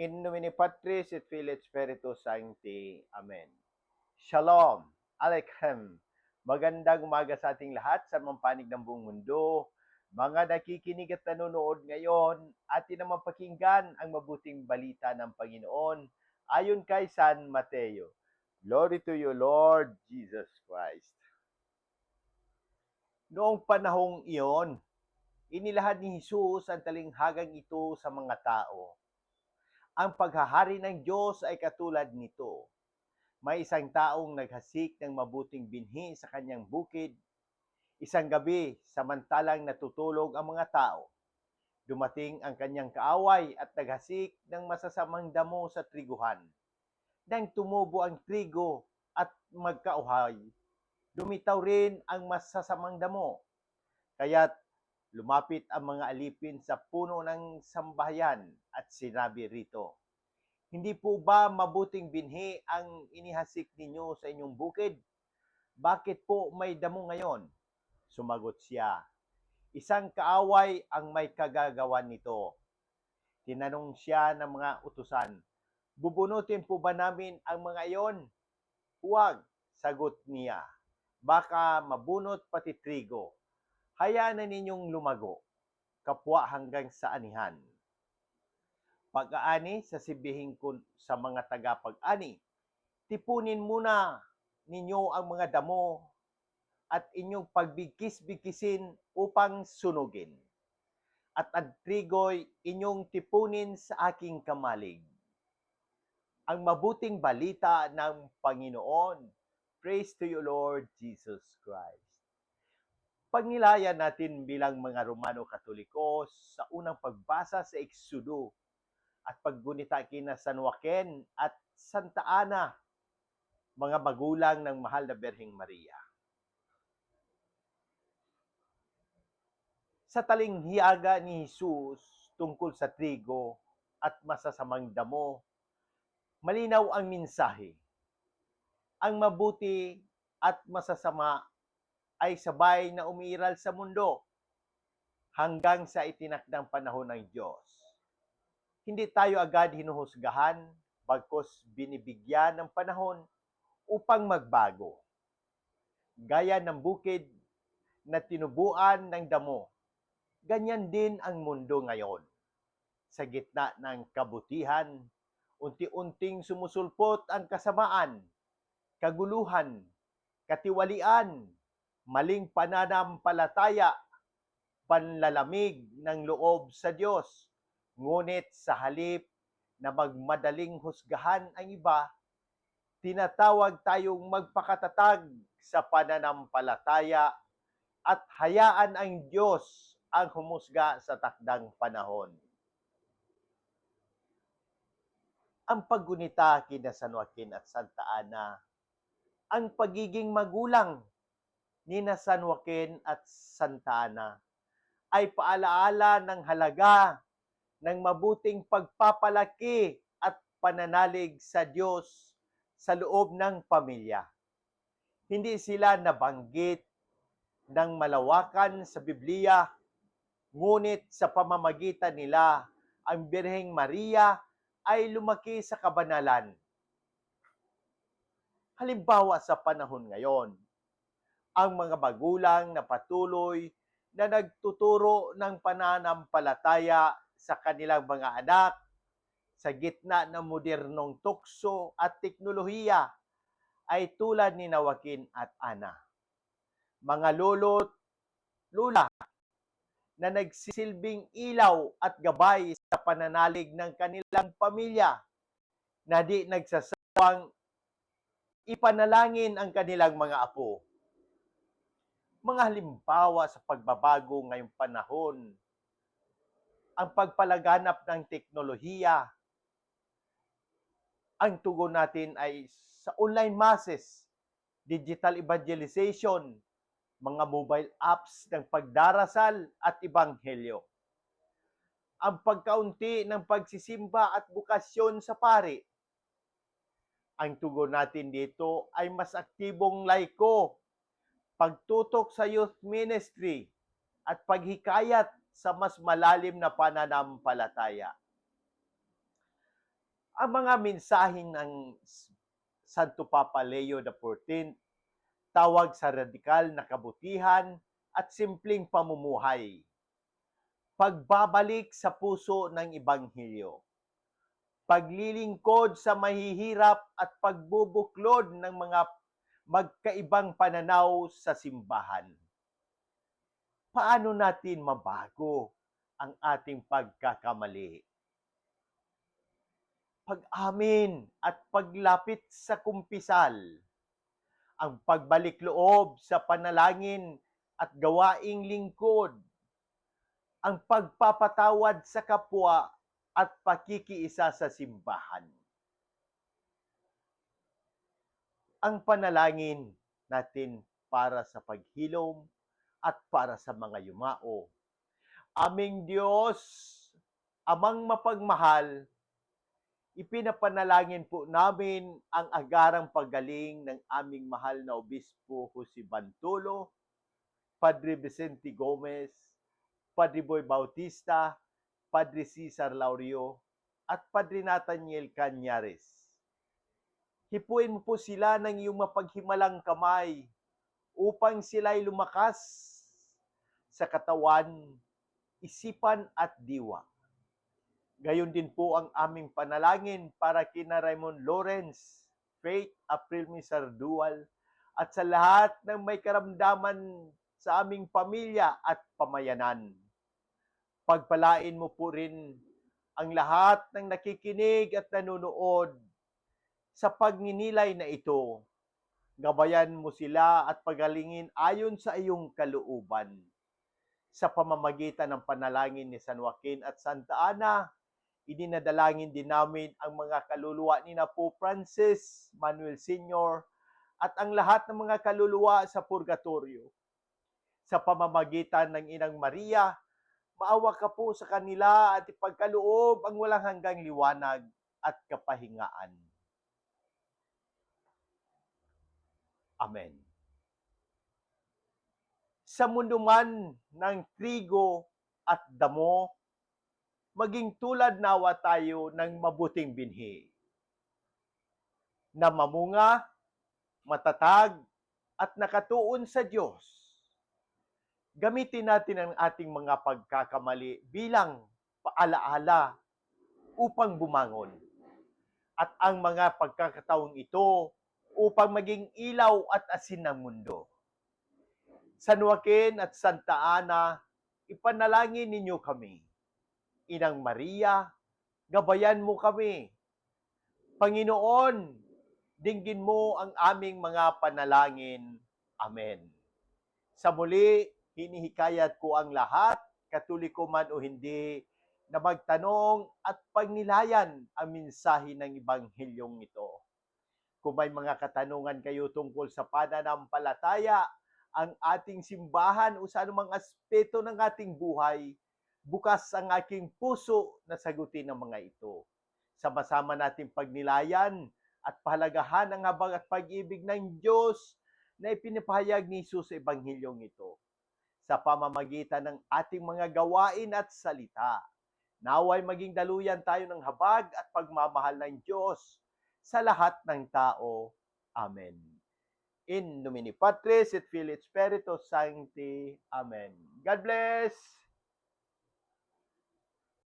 In nomine Patris et Filii et Spiritus Sancti. Amen. Shalom. Aleichem. Magandang umaga sa ating lahat sa mga panig ng buong mundo. Mga nakikinig at nanonood ngayon, atin naman pakinggan ang mabuting balita ng Panginoon ayon kay San Mateo. Glory to you, Lord Jesus Christ. Noong panahong iyon, inilahad ni Jesus ang talinghagang ito sa mga tao. Ang paghahari ng Diyos ay katulad nito. May isang taong naghasik ng mabuting binhi sa kanyang bukid. Isang gabi, samantalang natutulog ang mga tao, dumating ang kanyang kaaway at naghasik ng masasamang damo sa triguhan. Nang tumubo ang trigo at magkauhay, lumitaw rin ang masasamang damo. Kaya't lumapit ang mga alipin sa puno ng sambahayan at sinabi rito, Hindi po ba mabuting binhi ang inihasik ninyo sa inyong bukid? Bakit po may damo ngayon? Sumagot siya, Isang kaaway ang may kagagawan nito. Tinanong siya ng mga utusan, Bubunutin po ba namin ang mga iyon? Huwag, sagot niya. Baka mabunot pati trigo. Hayaan na ninyong lumago, kapwa hanggang sa anihan. Pag-aani, sasabihin ko sa mga tagapag-ani, tipunin muna ninyo ang mga damo at inyong pagbigkis-bigkisin upang sunugin. At ang trigo'y inyong tipunin sa aking kamalig. Ang mabuting balita ng Panginoon. Praise to you, Lord Jesus Christ. Pagnilayan natin bilang mga Romano Katoliko sa unang pagbasa sa Exodo at paggunita kina San Joaquin at Santa Ana, mga magulang ng mahal na Berheng Maria. Sa talinghiyaga ni Jesus tungkol sa trigo at masasamang damo, malinaw ang minsahe. Ang mabuti at masasama ay sabay na umiiral sa mundo hanggang sa itinakdang panahon ng Diyos. Hindi tayo agad hinuhusgahan, bagkos binibigyan ng panahon upang magbago. Gaya ng bukid na tinubuan ng damo, ganyan din ang mundo ngayon. Sa gitna ng kabutihan, unti-unting sumusulpot ang kasamaan, kaguluhan, katiwalian, maling pananampalataya, panlalamig ng loob sa Diyos. Ngunit sa halip na magmadaling husgahan ang iba, tinatawag tayong magpakatatag sa pananampalataya at hayaan ang Diyos ang humusga sa takdang panahon. Ang paggunita kina San Joaquin at Santa Ana, ang pagiging magulang ni na San Joaquin at Santa Ana ay paalaala ng halaga ng mabuting pagpapalaki at pananalig sa Diyos sa loob ng pamilya. Hindi sila nabanggit ng malawakan sa Biblia, ngunit sa pamamagitan nila, ang Birheng Maria ay lumaki sa kabanalan. Halimbawa sa panahon ngayon, ang mga magulang na patuloy na nagtuturo ng pananampalataya sa kanilang mga anak sa gitna ng modernong tukso at teknolohiya ay tulad ni Nawakin at Ana. Mga lolo't lula na nagsisilbing ilaw at gabay sa pananalig ng kanilang pamilya na di nagsasawang ipanalangin ang kanilang mga apo. Mga halimbawa sa pagbabago ngayong panahon, ang pagpalaganap ng teknolohiya, ang tugon natin ay sa online masses, digital evangelization, mga mobile apps ng pagdarasal at ibanghelyo. Ang pagkaunti ng pagsisimba at bukasyon sa pari. Ang tugon natin dito ay mas aktibong laiko, pagtutok sa youth ministry, at paghikayat sa mas malalim na pananampalataya. Ang mga mensahe ng Santo Papa Leo XIV, tawag sa radikal na kabutihan at simpleng pamumuhay. Pagbabalik sa puso ng Ibanghilyo. Paglilingkod sa mahihirap at pagbubuklod ng mga magkaibang pananaw sa simbahan. Paano natin mabago ang ating pagkakamali? Pag-amin at paglapit sa kumpisal. Ang pagbalik loob sa panalangin at gawaing lingkod. Ang pagpapatawad sa kapwa at pakikiisa sa simbahan. Ang panalangin natin para sa paghilom at para sa mga yumao. Aming Diyos, amang mapagmahal, ipinapanalangin po namin ang agarang paggaling ng aming mahal na Obispo Jose Bantulo, Padre Vicente Gomez, Padre Boy Bautista, Padre Cesar Laurio, at Padre Nathaniel Canyares. Hipuin mo po sila ng iyong mapaghimalang kamay upang sila'y lumakas sa katawan, isipan at diwa. Gayon din po ang aming panalangin para kina Raymond Lawrence, Faith April Misardual, at sa lahat ng may karamdaman sa aming pamilya at pamayanan. Pagpalain mo po rin ang lahat ng nakikinig at nanonood sa pagninilay na ito. Gabayan mo sila at pagalingin ayon sa iyong kalooban. Sa pamamagitan ng panalangin ni San Joaquin at Santa Ana, ininadalangin din namin ang mga kaluluwa ni na po Francis, Manuel Sr., at ang lahat ng mga kaluluwa sa purgatorio. Sa pamamagitan ng Inang Maria, maawa ka po sa kanila at ipagkaloob ang walang hanggang liwanag at kapahingaan. Amen. Sa mundo man ng trigo at damo, maging tulad nawa tayo ng mabuting binhi na mamunga, matatag, at nakatuon sa Diyos. Gamitin natin ang ating mga pagkakamali bilang paalaala upang bumangon. At ang mga pagkakataong ito upang maging ilaw at asin ng mundo. San Joaquin at Santa Ana, ipanalangin ninyo kami. Inang Maria, gabayan mo kami. Panginoon, dinggin mo ang aming mga panalangin. Amen. Sa muli, hinihikayat ko ang lahat, katoliko man o hindi, na magtanong at pagnilayan ang mensahe ng Ebanghilyong ito. Kung may mga katanungan kayo tungkol sa pananampalataya, ang ating simbahan o sa anumang aspeto ng ating buhay, bukas ang aking puso na sagutin ang mga ito. Sama-sama nating pagnilayan at pahalagahan ang habang at pag-ibig ng Diyos na ipinapahayag ni Jesus sa Ebanghilyong ito sa pamamagitan ng ating mga gawain at salita. Naway maging daluyan tayo ng habag at pagmamahal ng Diyos sa lahat ng tao. Amen. In nomine Patris et Filii et Spiritus Sancti. Amen. God bless!